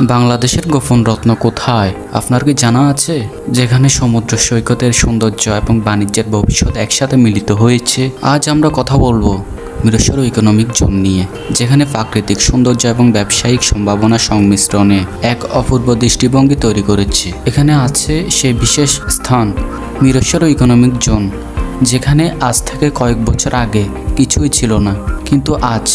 বাংলাদেশের গোপন রত্ন কোথায়? আপনার কি জানা আছে? যেখানে সমুদ্র সৈকতের সৌন্দর্য এবং বাণিজ্যের ভবিষ্যৎ একসাথে মিলিত হয়েছে? আজ আমরা কথা বলব মিরসর ইকোনমিক জোন নিয়ে, যেখানে প্রাকৃতিক সৌন্দর্য এবং ব্যবসায়িক সম্ভাবনা সংমিশ্রণে এক অপূর্ব দৃষ্টিভঙ্গি তৈরি করেছে। এখানে আছে সে বিশেষ স্থান, মিরসর ইকোনমিক জোন যেখানে আজ থেকে কয়েক বছর আগে কিছুই ছিল না, কিন্তু আজ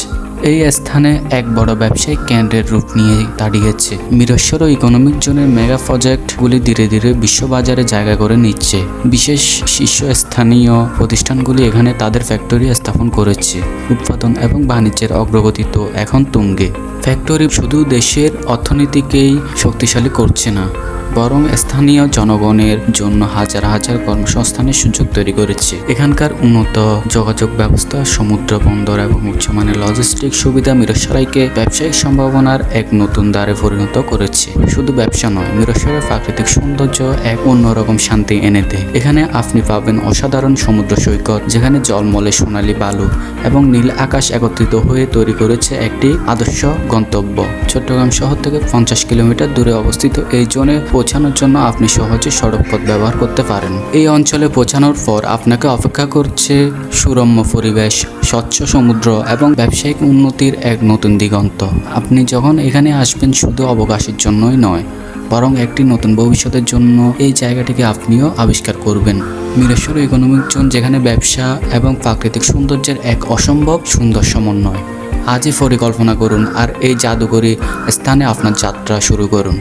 এই স্থানে এক বড় ব্যবসায়িক কেন্দ্রের রূপ নিয়ে দাঁড়িয়েছে। মিরস্বর ইকোনমিক জোনের মেগা প্রজেক্টগুলি ধীরে ধীরে বিশ্ববাজারে জায়গা করে নিচ্ছে। বিশেষ শীর্ষস্থানীয় প্রতিষ্ঠানগুলি এখানে তাদের ফ্যাক্টরি স্থাপন করেছে। উৎপাদন এবং বাণিজ্যের অগ্রগতি তো এখন তুঙ্গে। ফ্যাক্টরি শুধু দেশের অর্থনীতিকেই শক্তিশালী করছে না। বরং স্থানীয় জনগণের জন্য হাজার হাজার কর্মসংস্থানের সুযোগ তৈরি করেছে। এখানকার উন্নত যোগাযোগ ব্যবস্থা, সমুদ্র বন্দর এবং উচ্চমানের লজিস্টিক সুবিধা মিরসরাইকে ব্যবসায়িক সম্ভাবনার এক নতুন দ্বারে পরিণত করেছে। শুধু ব্যবসা নয় মিরসরের প্রাকৃতিক সৌন্দর্য এক অন্যরকম শান্তি এনে দেয়। এখানে আপনি পাবেন অসাধারণ সমুদ্র সৈকত, যেখানে জলমলে সোনালী বালু এবং নীল আকাশ একত্রিত হয়ে তৈরি করেছে একটি আদর্শ গন্তব্য। চট্টগ্রাম শহর থেকে পঞ্চাশ কিলোমিটার দূরে অবস্থিত এই জোনে পৌঁছানোর জন্য আপনি সহজে সড়ক পথ ব্যবহার করতে পারেন। এই অঞ্চলে পৌঁছানোর পর আপনাকে অপেক্ষা করছে সুরম্য পরিবেশ, স্বচ্ছ সমুদ্র এবং ব্যবসায়িক উন্নতির এক নতুন দিগন্ত। আপনি যখন এখানে আসবেন শুধু অবকাশের জন্যই নয়, বরং একটি নতুন ভবিষ্যতের জন্য এই জায়গাটিকে আপনিও আবিষ্কার করবেন। মিরেশ্বর ইকোনমিক জোন, যেখানে ব্যবসা এবং প্রাকৃতিক সৌন্দর্যের এক অসম্ভব সুন্দর সমন্বয়। আজই পরিকল্পনা করুন আর এই জাদুকরী স্থানে আপনার যাত্রা শুরু করুন।